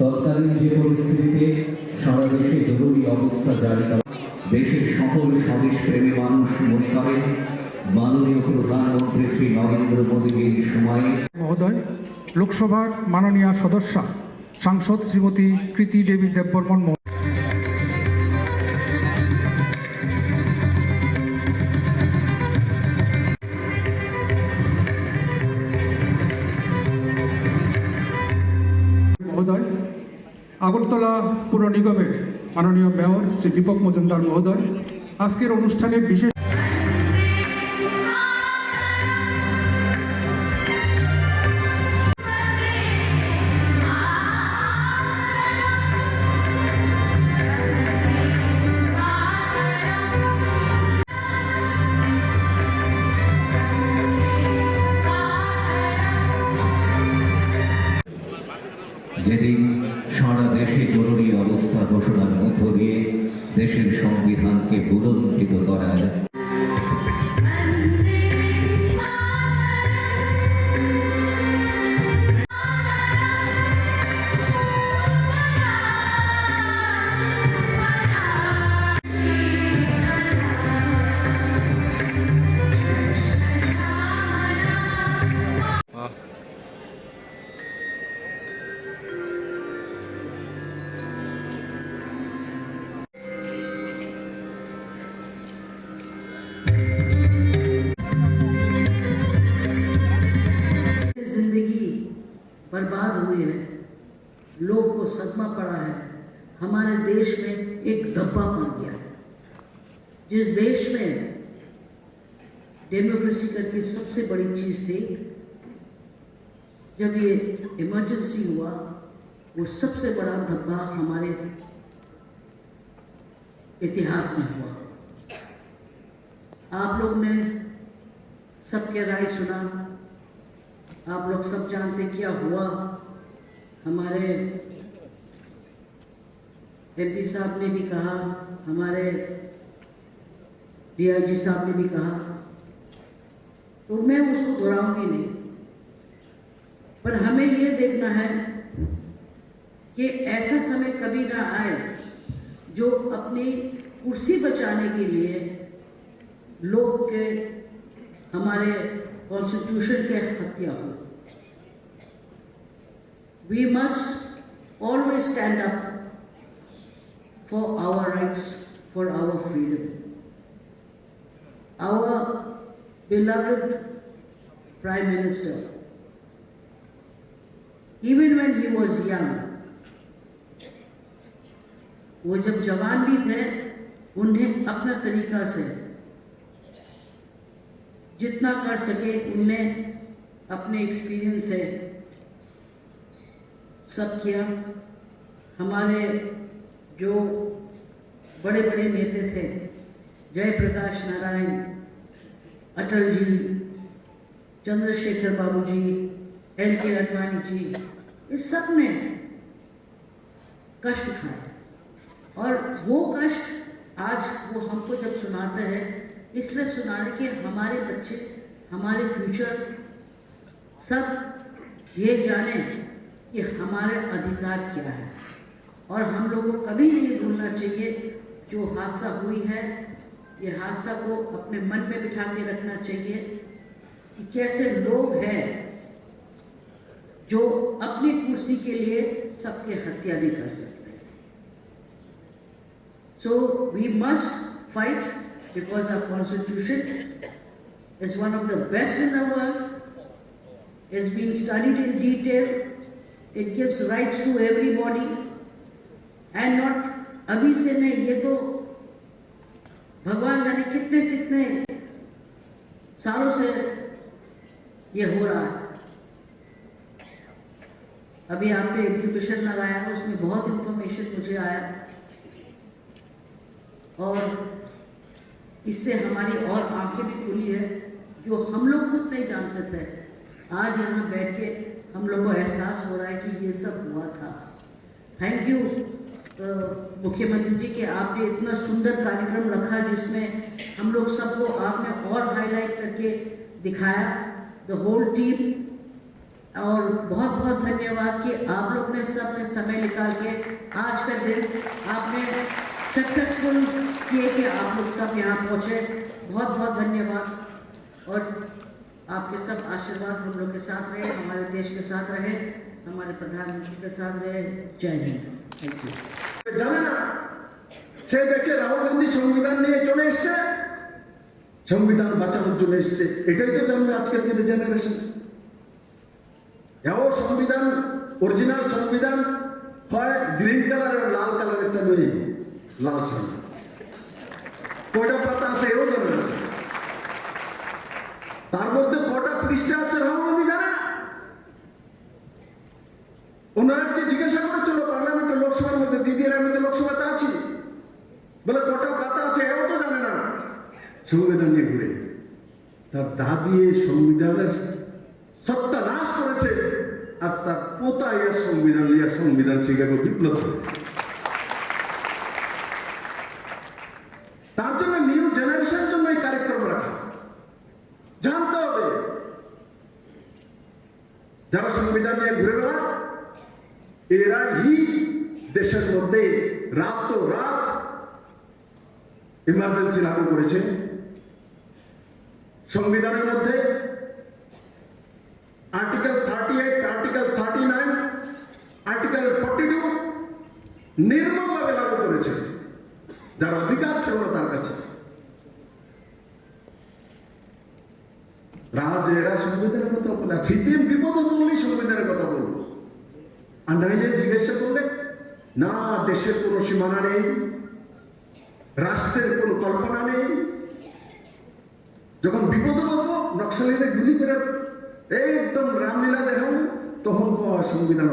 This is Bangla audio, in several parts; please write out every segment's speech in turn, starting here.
তৎকালীন যে পরিস্থিতিতে সারা দেশে জরুরি অবস্থা জারি করা দেশের সকল স্বদেশ প্রেমী মানুষ মনে করেন, মাননীয় প্রধানমন্ত্রী শ্রী নরেন্দ্র মোদীজির সময়ে মহোদয়, লোকসভার মাননীয় সদস্যা, সাংসদ শ্রীমতী কৃতি দেবী দেববর্মন মহোদয়। মহোদয় আগরতলা পুর নিগমের মাননীয় মেয়র শ্রী দীপক মজুমদার মহোদয় আজকের অনুষ্ঠানের বিশেষ যেদিন সারা দেশে জরুরি অবস্থা ঘোষণার মধ্য দিয়ে দেশের সংবিধানকে বুলন্দিত করার सदमा पड़ा है। हमारे देश में एक धब्बा पड़ गया है। जिस देश में डेमोक्रेसी करके सबसे बड़ी चीज़ थी, जब ये इमरजेंसी हुआ, वो सबसे बड़ा धब्बा हमारे इतिहास में हुआ। आप लोग ने सबके राय सुना। आप लोग सब जानते क्या हुआ। हमारे एमपी साहब ने भी कहा, हमारे डीआईजी साहब ने भी कहा तो मैं उसको दोहराऊँगी नहीं। पर हमें ये देखना है कि ऐसा समय कभी ना आए जो अपनी कुर्सी बचाने के लिए लोग के, हमारे कॉन्स्टिट्यूशन के हत्या हो। We must always stand up for our rights, for our freedom. Our beloved Prime Minister, even when he was young, वो जब जवान भी थे उन्हें अपना तरीका से जितना कर सके उनने अपने एक्सपीरियंस से सब किया हमारे जो बड़े बड़े नेता थे, जयप्रकाश नारायण अटल जी चंद्रशेखर बाबू जी एल के अडवाणी जी इस सबने कष्ट उठाए और वो कष्ट आज वो हमको जब सुनाते हैं, इसलिए सुना रहे कि हमारे बच्चे, हमारे फ्यूचर सब ये जाने कि हमारे अधिकार क्या है। और हम लोगों को कभी नहीं भूलना चाहिए जो हादसा हुई है ये हादसा को अपने मन में बिठा के रखना चाहिए कि कैसे लोग हैं जो अपनी कुर्सी के लिए सबके हत्या भी कर सकते हैं so we must fight because our constitution is one of the best in the world. It's been studied in detail. It gives rights to everybody. And not अभी से नहीं, ये तो भगवान जाने कितने कितने सालों से ये हो रहा है। अभी आपने एग्जीबिशन लगाया है उसमें बहुत इंफॉर्मेशन मुझे आया। और इससे हमारी और आँखें भी खुली है, जो हम लोग खुद नहीं जानते थे। आज यहाँ बैठ के हम लोग को एहसास हो रहा है कि ये सब हुआ था। थैंक यू मुख्यमंत्री जी के आपने इतना सुंदर कार्यक्रम रखा जिसमें हम लोग सबको आपने और हाईलाइट करके दिखाया द होल टीम और बहुत बहुत धन्यवाद कि आप लोग ने सबने समय निकाल के आज का दिन आपने सक्सेसफुल किए कि आप लोग सब यहाँ पहुँचे। बहुत बहुत धन्यवाद। और आपके सब आशीर्वाद हम लोग के साथ रहे, हमारे देश के साथ रहे, हमारे प्रधानमंत्री के साथ रहे। जय हिंद। জানে না সে দেখে রাহুল গান্ধী সংবিধান নিয়ে চলে এসছে। সংবিধান বাঁচানোর জন্য এসছে। এটাই তো জানবে আজকের দিনে জেনারেশন এও সংবিধান অরিজিনাল সংবিধান হয় গ্রিন কালার আর লাল কালার একটা নই, লাল সামনে কয়টা পাতা আছে এও জানে আছে। তার মধ্যে কটা পৃষ্ঠা আছে রাহুল গান্ধী জানে না ওনারা জিজ্ঞাসা করেছিল লোকসভার মধ্যে দিদির আমি তো লোকসভাতে আছি। বলে কটা পাতা আছে, এও তো জানে না। সংবিধান নিয়ে ঘুরে। তার দাদি এই সংবিধানের সত্তা নাশ করেছে আর তার পোতা সংবিধান লিয়া সংবিধান শিখাকে বিপ্লব তার জন্য নিউ জেনারেশনের জন্য এই কার্যক্রম রাখা। জানতে হবে। যারা সংবিধান নিয়ে ঘুরে এরাই দেশের মধ্যে রাত রাত ইমার্জেন্সি লাগু করেছে সংবিধানের মধ্যে article thirty eight article thirty nine article forty two নির্মমভাবে লাগু করেছে যার অধিকার ছিল না তার কাছে। রাজ এরা সংবিধানের কথা বলে সিপিএম বিপদ বললেই সংবিধানের কথা বলব। আর নাইলে জিজ্ঞাসা করলে, না, দেশের কোনো সীমানা নেই, রাষ্ট্রের কোনো কল্পনা নেই। যখন বিপদে বলব নকশালীরা গুলি করে, একদম রামলীলা দেখাবো, তখন সংবিধান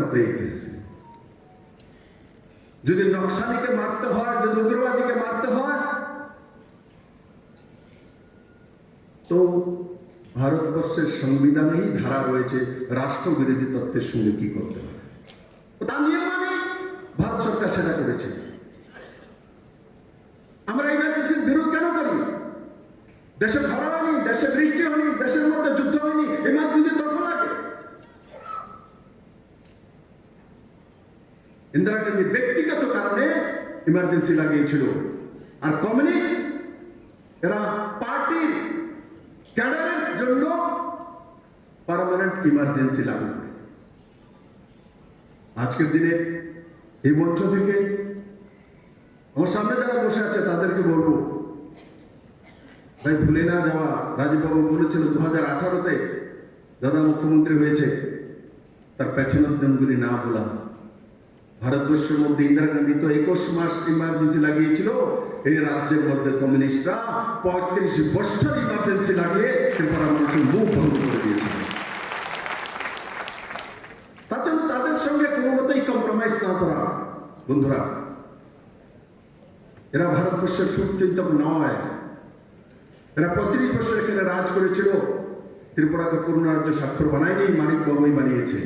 যদি নকশালীকে মারতে হয়, যদি উগ্রবাদীকে মারতে হয়, তো ভারতবর্ষের সংবিধানেই ধারা রয়েছে রাষ্ট্রবিরোধী তত্ত্বের সঙ্গে কি করতে হবে? তা নিয়ে মানে ভারত সরকার সেটা করেছে। আমরা ইমার্জেন্সির বিরোধ কেন করি? দেশে খরা হয়নি, দেশে বৃষ্টি হয়নি, দেশের মধ্যে যুদ্ধ হয়নি ইমার্জেন্সি তখন লাগে। ইন্দিরা গান্ধী ব্যক্তিগত কারণে ইমার্জেন্সি লাগিয়েছিল। আর কমিউনিস্ট এরা পার্টির ক্যাডারের জন্য পারমানেন্ট ইমার্জেন্সি লাগু করে আজকের দিনে এই মঞ্চ থেকে আমার সামনে যারা বসে আছে, তাদেরকে বলব, ভাই ভুলে না যাওয়া, রাজীববাবু বলেছিল দু হাজার আঠারোতে দাদা মুখ্যমন্ত্রী হয়েছে, তার পেছনের দিনগুলি না বলা ভারতবর্ষের মধ্যে ইন্দিরা গান্ধী তো একুশ মাস ইমার্জেন্সি লাগিয়েছিল, এই রাজ্যের মধ্যে কমিউনিস্টরা পঁয়ত্রিশ বছর ইমার্জেন্সি লাগিয়ে ত্রিপুরা মানুষের মুখ বন্ধ করে দিয়েছিল তার জন্য তাদের সঙ্গে কোনো মতেই কম্প্রোমাইজ না করা বন্ধুরা, এরা ভারতবর্ষের সুচিন্তক নয়। এরা পঁয়ত্রিশ বছর এখানে রাজ করেছিল। ত্রিপুরাকে পূর্ণ রাজ্য স্বাক্ষর বানায়নি মানিক বাবুই বানিয়েছে।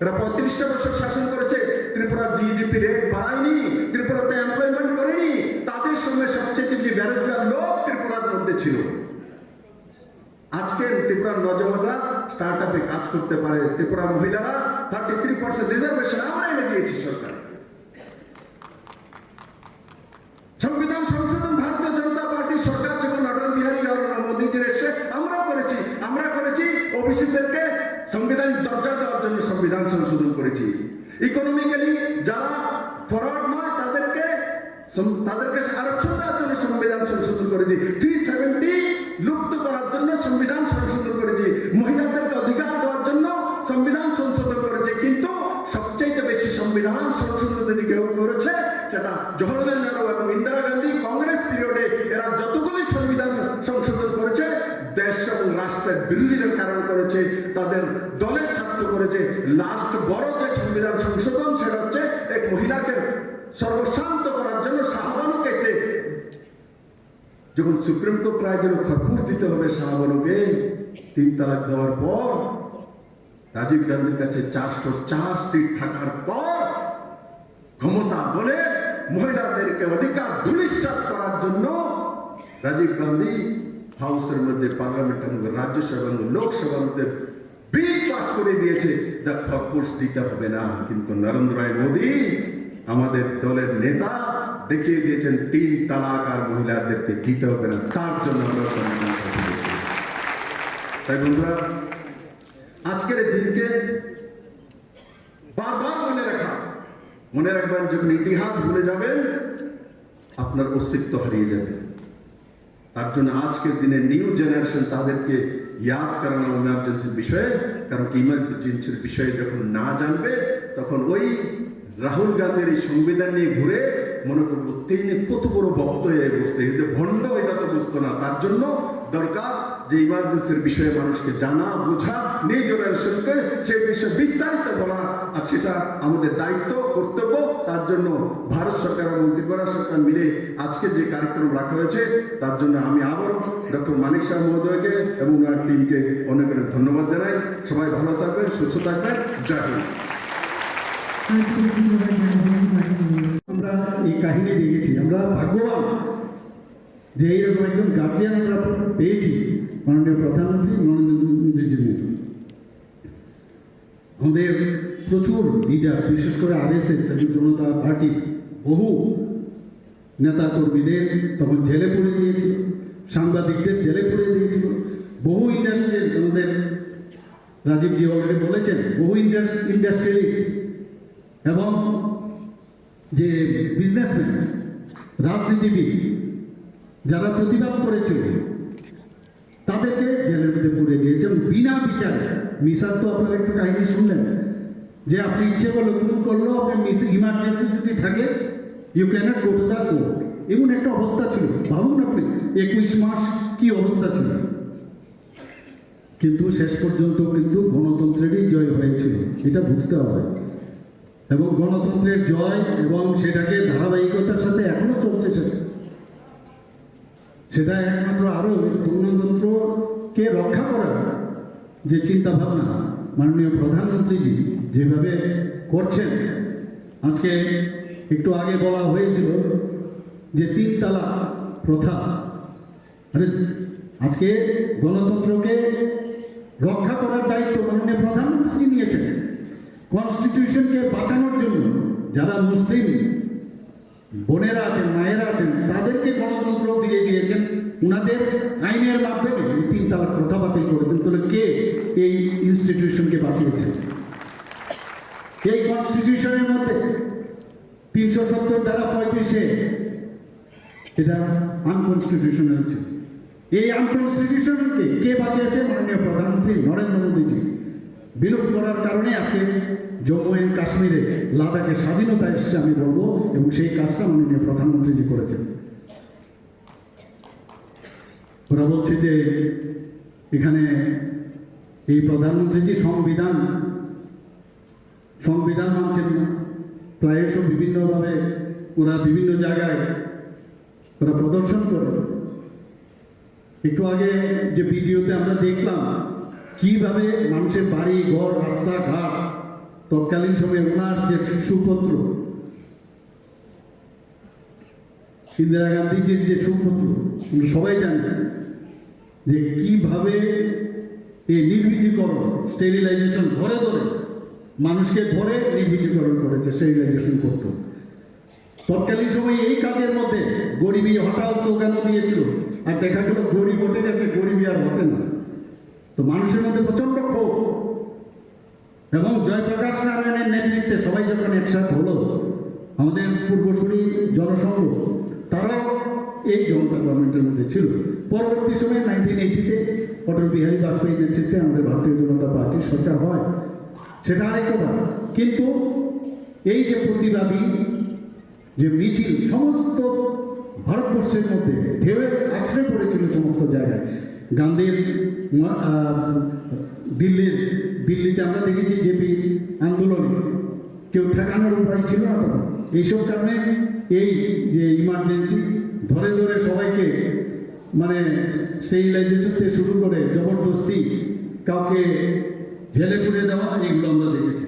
এরা পঁয়ত্রিশটা বছর শাসন করেছে ত্রিপুরার জিডিপি রেট বাড়ায়নি, ত্রিপুরাতে এমপ্লয়মেন্ট করেনি। তাদের সঙ্গে সবচেয়ে যে বেরোজগার লোক ত্রিপুরার মধ্যে ছিল। আজকে ত্রিপুরার নজওয়ানরা স্টার্ট আপে কাজ করতে পারে। ত্রিপুরার মহিলারা থার্টি থ্রি পার্সেন্ট রিজার্ভেশন আমরা এনে দিয়েছি সরকার। সংবিধান সংশোধন ভারতীয় জনতা পার্টি সরকার যখন অটল বিহারী মোদীজির এসে আমরা করেছি আমরা করেছি, ওবিসিদেরকে সংবিধান দরজা দেওয়ার জন্য সংবিধান সংশোধন করেছি। ইকোনমিক্যালি যারা রাষ্ট্রের বিরোধীদের কারণ করেছে, তাদের দলের স্বার্থ করেছে। লাস্ট বড় যে সংবিধান সংশোধন সেটা হচ্ছে এক মহিলাকে সর্বশান্ত করার জন্য শাহবানুকে এসে যখন সুপ্রিম কোর্ট রায় যেন খরপুর দিতে হবে শাহবানুকে, তিন তালাক দেওয়ার পর, রাজীব গান্ধীর কাছে চারশো চার সিট থাকার পর, ক্ষমতা বলে মহিলাদেরকে অধিকার ধুলিশ্বাস করার জন্য রাজীব গান্ধী হাউসের মধ্যে পার্লামেন্ট এবং রাজ্যসভা এবং লোকসভার মধ্যে বিল পাস করে দিয়েছে। যা খরপোশ দিতে হবে না। কিন্তু নরেন্দ্র ভাই মোদী আমাদের দলের নেতা দেখিয়ে দিয়েছেন, তিন তালাক আর মহিলাদেরকে দিতে হবে না। তার জন্য তাই বন্ধুরা, আজকের এই দিনকে বারবার মনে রাখা। মনে রাখবেন, যখন ইতিহাস ভুলে যাবেন, আপনার অস্তিত্ব হারিয়ে যাবে। তার জন্য আজকের দিনে নিউ জেনারেশন তাদেরকে ইয়াদ করানো ইমার্জেন্সির বিষয়ে, কারণ কি ইমার্জেন্সির বিষয়ে যখন না জানবে, তখন ওই রাহুল গান্ধীর এই সংবিধান নিয়ে ঘুরে মনে করব, তিনি কত বড় ভক্ত হয়ে বসতে কিন্তু ভণ্ড এটা তো বুঝতো না, তার জন্য দরকার যে ইমার্জেন্সির বিষয়ে মানুষকে জানা, বোঝা, নিউ জেনারেশনকে সেই বিষয়ে বিস্তারিত বলা, আর সেটা আমাদের দায়িত্ব, কর্তব্য। তার জন্য ভারত সরকার এবং ত্রিপুরা সরকার মিলে আজকে যে কার্যক্রম রাখা হয়েছে, তার জন্য আমি আবারও ডক্টর মানিক শাহ মহোদয়কে এবং ওনার টিমকে অনেক অনেক ধন্যবাদ জানাই। সবাই ভালো থাকবেন, সুস্থ থাকবেন। জয় হিন্দ। আমরা এই কাহিনী দেখেছি, আমরা ভাগ্যবান যে এইরকম একজন গার্জিয়ান আমরা পেয়েছি মাননীয় প্রধানমন্ত্রী নরেন্দ্র মোদীজির মতো। আমাদের প্রচুর লিডার বিশেষ করে আরএসএস এবং জনতা পার্টির বহু নেতা কর্মীদের তখন জেলে পড়ে দিয়েছিল সাংবাদিকদের জেলে পড়ে দিয়েছিল বহু ইন্ডাস্ট্রিয়াল আমাদের রাজীবজি অলরেডি বলেছেন, বহু ইন্ডাস্ট্রিয়ালিস্ট এবং যে বিজনেসম্যান রাজনীতিবিদ, যারা প্রতিবাদ করেছিল, তাদেরকে জেলের মধ্যে পুড়ে দিয়েছে এবং বিনা বিচারে মিসার তো আপনারা একটু কাহিনী শুনলেন যে আপনি ইচ্ছে করল খুন করল আপনি মিস ইমার্জেন্সি যদি থাকে you cannot go to the court এমন একটা অবস্থা ছিল, ভাবুন আপনি, একুশ মাস কি অবস্থা ছিল। কিন্তু শেষ পর্যন্ত কিন্তু গণতন্ত্রেরই জয় হয়েছিল, এটা বুঝতে হবে। এবং গণতন্ত্রের জয় এবং সেটাকে ধারাবাহিকতার সাথে এখনও চলছে সেটা। সেটা একমাত্র আরও গণতন্ত্রকে রক্ষা করার যে চিন্তা ভাবনা মাননীয় প্রধানমন্ত্রীজি যেভাবে করছেন, আজকে একটু আগে বলা হয়েছিল যে তিন তালা প্রথা। আরে, আজকে গণতন্ত্রকে রক্ষা করার দায়িত্ব মাননীয় প্রধানমন্ত্রী নিয়েছেন। কনস্টিটিউশনকে বাঁচানোর জন্য যারা মুসলিম, বোনেরা আছেন, মায়েরা আছেন, তাদেরকে গণতন্ত্র ফিরিয়ে দিয়েছেন। উনাদের আইনের মাধ্যমে তিন তালাক প্রথা বাতিল করেছেন। তাহলে কে এই ইনস্টিটিউশনকে বাঁচিয়েছেন? এই কনস্টিটিউশনের মধ্যে তিনশো সত্তর দ্বারা পঁয়ত্রিশে এটা আনকনস্টিটিউশনাল ছিল। এই আনকনস্টিটিউশনকে কে বাঁচিয়েছে? মাননীয় প্রধানমন্ত্রী নরেন্দ্র মোদীজি। বিলোপ করার কারণে আজকে জম্মু অ্যান্ড কাশ্মীরে লাদাখে স্বাধীনতা এসছে আমি বলব, এবং সেই কাজটা মাননীয় প্রধানমন্ত্রীজি করেছেন। ওরা বলছে যে এখানে এই প্রধানমন্ত্রীজি সংবিধান সংবিধান মানছেন না প্রায়শ বিভিন্নভাবে ওরা বিভিন্ন জায়গায় ওরা প্রদর্শন করে। একটু আগে যে ভিডিওতে আমরা দেখলাম কীভাবে মানুষের বাড়ি, ঘর, রাস্তাঘাট, তৎকালীন সময়ে ওনার যে সুপত্র ইন্দিরা গান্ধীজির যে সুপুত্র আমরা সবাই জানি যে কীভাবে এই নির্বীজীকরণ স্টেরিলাইজেশন ধরে ধরে মানুষকে ধরে নির্বীজীকরণ করেছে স্টেরিলাইজেশন করতো। তৎকালীন সময়ে এই কাজের মধ্যে গরিবী হঠাৎ স্লোগানও দিয়েছিল, আর দেখা গেল গরিব হটে গেছে, গরিবী আর হটে না। তো মানুষের মধ্যে প্রচণ্ড ক্ষোভ। এবং জয়প্রকাশ নারায়ণের নেতৃত্বে সবাই যখন একসাথ হলো, আমাদের পূর্বসূরি জনসংঘ, তারাও এই জনতা গভর্নমেন্টের মধ্যে ছিল। পরবর্তী সময়ে নাইনটিন এইটিতে অটল বিহারী বাজপেয়ীর নেতৃত্বে আমাদের ভারতীয় জনতা পার্টির সরকার হয়। সেটা আরেক কথা। কিন্তু এই যে প্রতিবাদী, যে মিছিল, সমস্ত ভারতবর্ষের মধ্যে ঢেউয়ে আছড়ে পড়েছিল সমস্ত জায়গায়। গান্ধীর দিল্লির, দিল্লিতে আমরা দেখেছি জেপি আন্দোলনে কেউ ঠেকানোর উপায় ছিল না তখন। এইসব কারণে এই যে ইমার্জেন্সি ধরে ধরে সবাইকে মানে স্টেরিলাইজেশন থেকে শুরু করে জবরদস্তি কাউকে জেলে পুড়ে দেওয়া, এগুলো আমরা দেখেছি।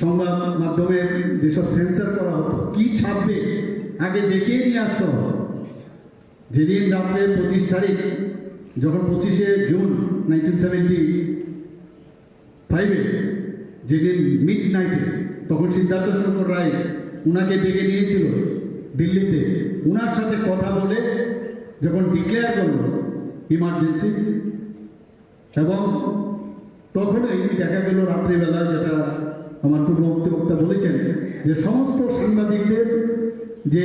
সংবাদ মাধ্যমে যেসব সেন্সার করা হতো, কি ছাপবে, আগে দেখিয়ে নিয়ে আসতে হবে। যেদিন রাত্রে পঁচিশ তারিখ, যখন পঁচিশে জুন নাইনটিন সেভেন্টি ফাইভে যেদিন মিড নাইটে তখন সিদ্ধার্থ শঙ্কর রায় উনাকে ডেকে নিয়েছিল দিল্লিতে। উনার সাথে কথা বলে যখন ডিক্লেয়ার করল ইমার্জেন্সি এবং তখনই দেখা গেল রাত্রিবেলা যেটা আমার পূর্ববর্তী বক্তা বলেছেন যে সমস্ত সাংবাদিকদের যে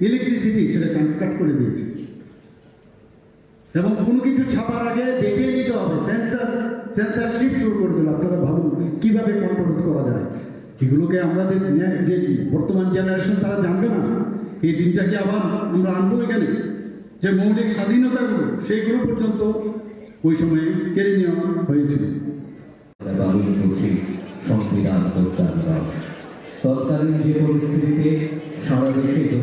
ইলেকট্রিসিটি সেটা কাট করে দিয়েছে। এবং কোনো কিছু ছাপার আগে দেখিয়ে নিতে হবে সেন্সার সেন্সারশিপ শুরু করে দিল। আপনারা ভাবুন, কীভাবে কন্ট্রোল করা যায়? এগুলোকে আমাদের যে বর্তমান জেনারেশন তারা জানবে না। এই দিনটাকে আবার আমরা আনব এখানে। যে মৌলিক স্বাধীনতাগুলো, সেইগুলো পর্যন্ত ওই সময়ে কেড়ে নেওয়া হয়েছিল। সংবিধান তৎকালীন যে পরিস্থিতিতে সারা দেশে